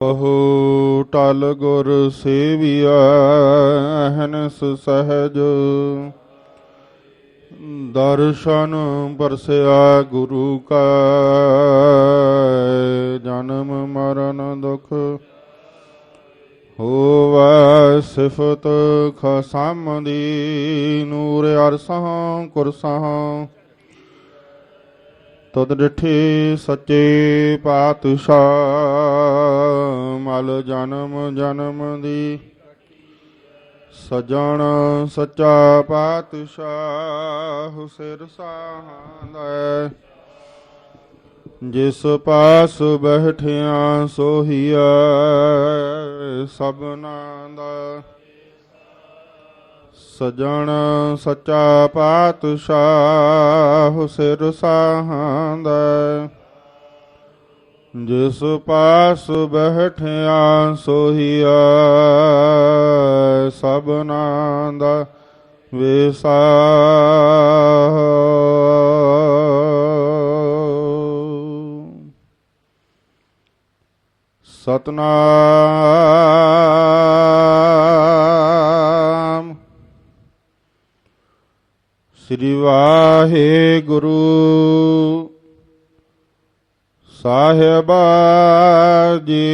ਕਹੋ ਟਲ ਗੁਰ ਸੇਵਿਆ ਅਹਨਸ ਸਹਜ। ਦਰਸ਼ਨ ਪਰਸਿਆ ਗੁਰੂ ਕਾ, ਜਨਮ ਮਰਨ ਦੁਖ ਹੋਵੈ ਸਿਫਤ ਖਸਮ ਦੀ ਨੂਰ ਅਰਸਾਂ ਕੁਰਸਹਾਂ ਤਦ ਡਿਠੇ ਸੱਚੇ ਪਾਤਸ਼ਾਹ ਮਲ ਜਨਮ ਜਨਮ ਦੀ। ਸਜਣ ਸੱਚਾ ਪਾਤਸ਼ਾਹ ਸਿਰ ਸਾਹਾਂਦਾ ਜਿਸ ਪਾਸ ਬਹਿਠਿਆ ਸੋਹੀਆ ਸਭਨਾ ਦਾ ਸਜਣ ਸੱਚਾ ਪਾਤਸ਼ਾਹ ਸਿਰ ਸਾਹਾਂਦਾ ਜਿਸ ਪਾਸ ਬਹਿਠਿਆ ਸੋਹੀਆ ਸਭਨਾ ਦਾ ਵਿਸਾ। ਸਤਨਾਮ। ਸ੍ਰੀ ਵਾਹਿਗੁਰੂ। ਸਾਹਿਬ ਜੀ।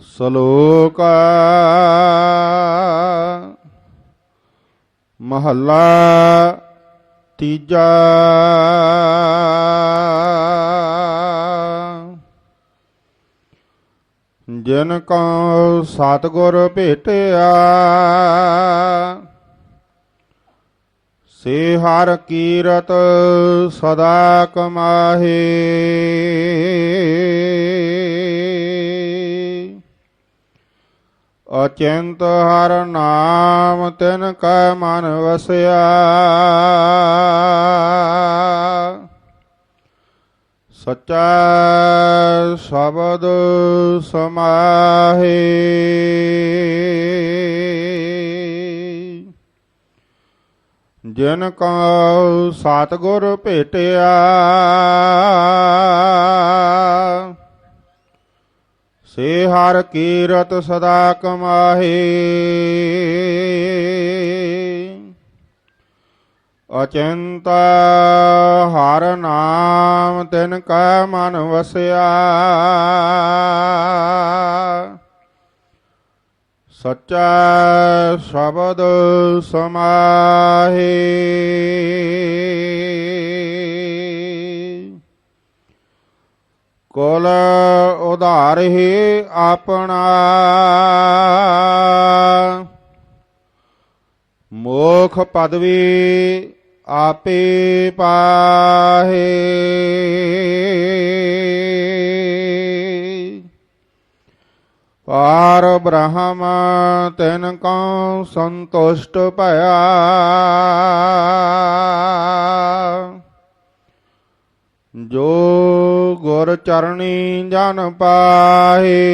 ਸ਼ਲੋਕ ਮਹੱਲਾ ਤੀਜਾ। ਜਿਨ ਕੋ ਸਤਗੁਰ ਭੇਟਿਆ ਸੇ ਹਰ ਕੀਰਤ ਸਦਾ ਕਮਾਹੇ। ਅਚਿੰਤ ਹਰ ਨਾਮ ਤਿਨ ਕੈ ਮਨ ਵਸਿਆ। ਸੱਚਾ ਸ਼ਬਦ ਸਮਾਹੇ। ਜਿਨ ਕੋ ਸਤਗੁਰ ਭੇਟਿਆ। ਸੇ ਹਰ ਕੀਰਤ ਸਦਾ ਕਮਾਹੇ। ਅਚਿੰਤ ਹਰ ਨਾਮ ਤਿਨ ਕੈ ਮਨ ਵਸਿਆ। ਸੱਚਾ ਸ਼ਬਦ ਸਮਾਹੇ। ਕੁਲ ਉਧਾਰ ਹੀ ਆਪਣਾ। ਮੋਖ ਪਦਵੀ ਆਪੇ ਪਾਹੇ। ਪਾਰ ਬ੍ਰਹਮ ਤਿਨ ਕਉ ਸੰਤੁਸ਼ਟ ਭਇਆ। ਜੋ ਗੁਰ ਚਰਣੀ ਜਨ ਪਾਹੇ।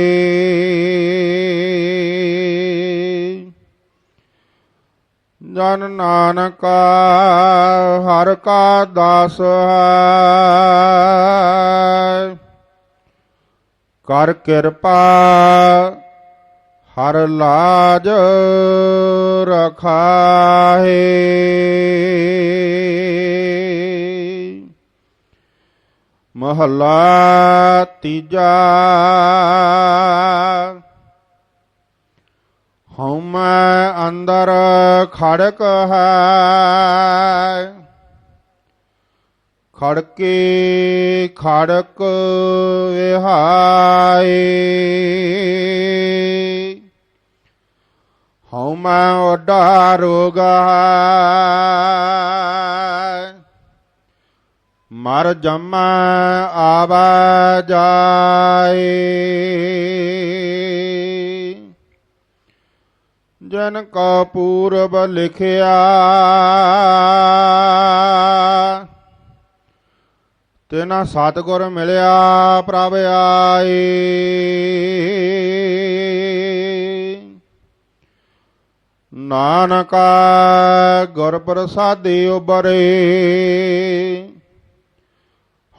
ਜਨ ਨਾਨਕ ਹਰ ਕਾ ਦਾਸ ਹੈ। ਕਰ ਕਿਰਪਾ ਹਰ ਲਾਜ ਰਖਾਹੇ। ਮਹੱਲਾ ਤੀਜਾ ਹਉਮੈ ਅੰਦਰ ਖੜਕ ਹੈ। ਖੜਕੇ ਖੜਕ ਵਿਹਾਏ जाए हौमा डारोग मर जमा आवा जाए। जन का पूर्व लिखिया ਤੇਨਾ ਸਤਿਗੁਰ ਮਿਲਿਆ ਪ੍ਰਭ ਆਏ ਨਾਨਕਾ ਗੁਰ ਪ੍ਰਸਾਦੇ ਉਬਰੇ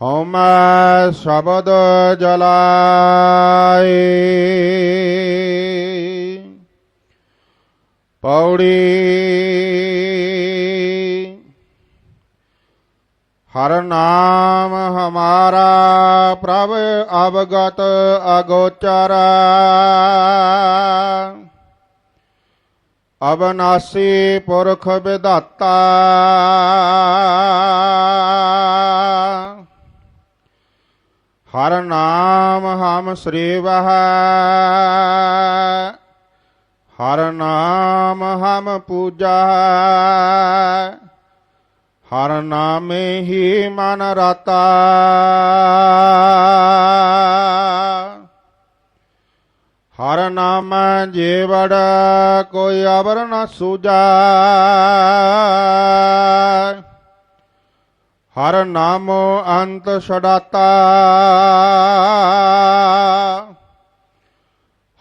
ਹਉਮੈ ਸ਼ਬਦ ਜਲਾਏ। ਪੌੜੀ ਹਰ ਨਾਮ ਹਮਾਰਾ ਪ੍ਰਭ ਅਵਗਤ ਅਗੋਚਰ। ਅਬਨਾਸੀ ਪੁਰਖ ਵਿਧਾਤਾ। ਹਰ ਨਾਮ ਹਮ ਸ੍ਰੀਵਹ। ਹਰ ਨਾਮ ਹਮ ਪੂਜਾ ਹਰ ਨਾਮੇ ਹੀ ਮਨ ਰਤਾ। ਹਰ ਨਾਮ ਜੀਵੜ ਕੋਈ ਅਵਰ ਨ ਸੂਜਾ। ਹਰ ਨਾਮ ਅੰਤ ਛਡਾਤਾ।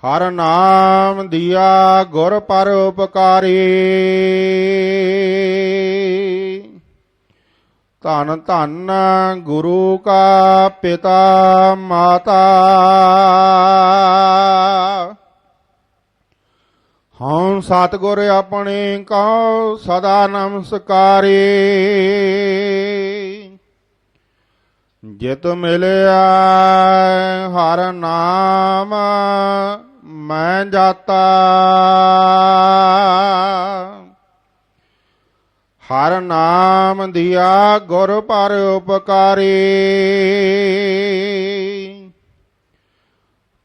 ਹਰ ਨਾਮ ਦਿਆ ਗੁਰ ਪਰ ਉਪਕਾਰੀ। ਧੰਨ ਧੰਨ ਗੁਰੂ ਕਾ ਪਿਤਾ ਮਾਤਾ। ਹਉ ਸਤਿਗੁਰ ਆਪਣੇ ਕਉ ਸਦਾ ਨਮਸਕਾਰੀ। ਜਿਤ ਮਿਲਿਆ ਹਰ ਨਾਮ ਮੈਂ ਜਾਤਾ। ਹਰ ਨਾਮ ਦਿਆ ਗੁਰ ਪਰ ਉਪਕਾਰੀ।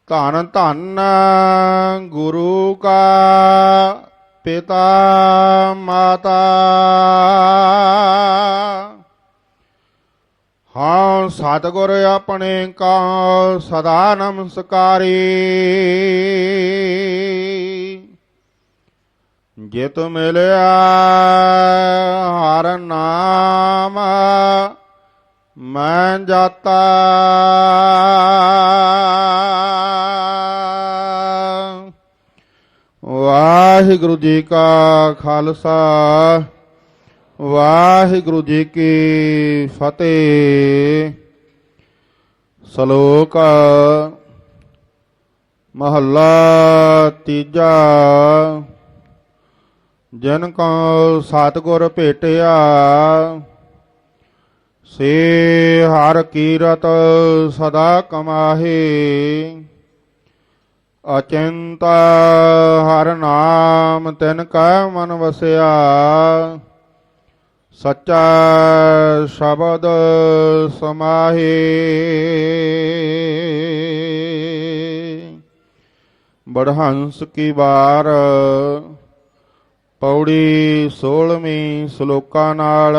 ਧੰਨ ਧੰਨ ਗੁਰੂ ਕਾ ਪਿਤਾ ਮਾਤਾ। ਹਾਂ ਸਤਿਗੁਰ ਆਪਣੇ ਕਾ ਸਦਾ ਨਮਸਕਾਰੀ। ਜਿਤ ਮਿਲਿਆ ਹਰ ਨਾਮ, ਮੈਂ ਜਾਤਾ। ਵਾਹਿਗੁਰੂ ਜੀ ਕਾ ਖਾਲਸਾ, ਵਾਹਿਗੁਰੂ ਜੀ ਕੀ ਫਤਿਹ। ਸ਼ਲੋਕ ਮਹੱਲਾ ਤੀਜਾ। ਜਿਨ ਕੋ ਸਤਗੁਰ ਭੇਟਿਆ, ਸੇ ਹਰ ਕੀਰਤ ਸਦਾ ਕਮਾਹੇ। ਅਚਿੰਤ ਹਰ ਨਾਮ ਤਿਨ ਕੈ ਮਨ ਵਸਿਆ, ਸੱਚਾ ਸ਼ਬਦ ਸਮਾਹੇ। ਬੜਹੰਸ ਕੀ ਬਾਰ ਪੌੜੀ 16ਵੀਂ ਸ਼ਲੋਕਾਂ ਨਾਲ।